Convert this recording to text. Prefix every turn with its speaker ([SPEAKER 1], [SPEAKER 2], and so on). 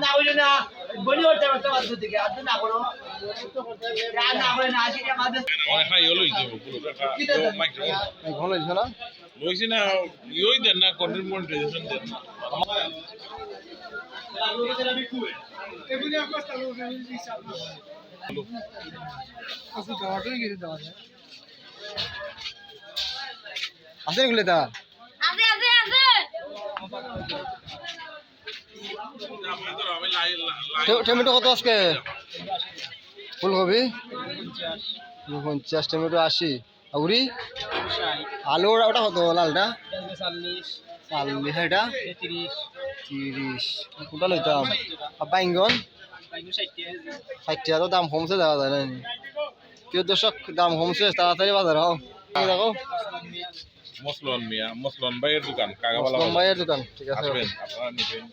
[SPEAKER 1] না হইলে না বলি টাকা টাকা দিতে গিয়ে আর না করো না করে না আসি না
[SPEAKER 2] অনেকটা ইয়ে একটা মাইক্রোফোন
[SPEAKER 3] ভালো হয়েছে না
[SPEAKER 2] না ইয়েই দেন না। কন্টেন্ট মনিটাইজেশন দেন
[SPEAKER 3] এগুলো তা
[SPEAKER 4] আছে
[SPEAKER 2] লাই
[SPEAKER 3] টে- টমেটো কত আজকে? ফুলকপি? পঞ্চাশ টমেটো আশি। আউরি আলু ওটা কত? লালটা? চাল্লিশ এটা? তিরিশ। তিরিশ কোনটা লইতাম বাইঙ্গন ষাট টাকা তো দাম কমছে দেখা যায় না কেউ দর্শক দাম কমছে তাড়াতাড়ি বাজার হও। দেখো।
[SPEAKER 2] মসলন মিয়া মসলন ভাইয়ের দোকান কাগাবালা
[SPEAKER 3] মুম্বাইয়ের দোকান ঠিক আছে।
[SPEAKER 2] আসবেন আপনারা নিবেন।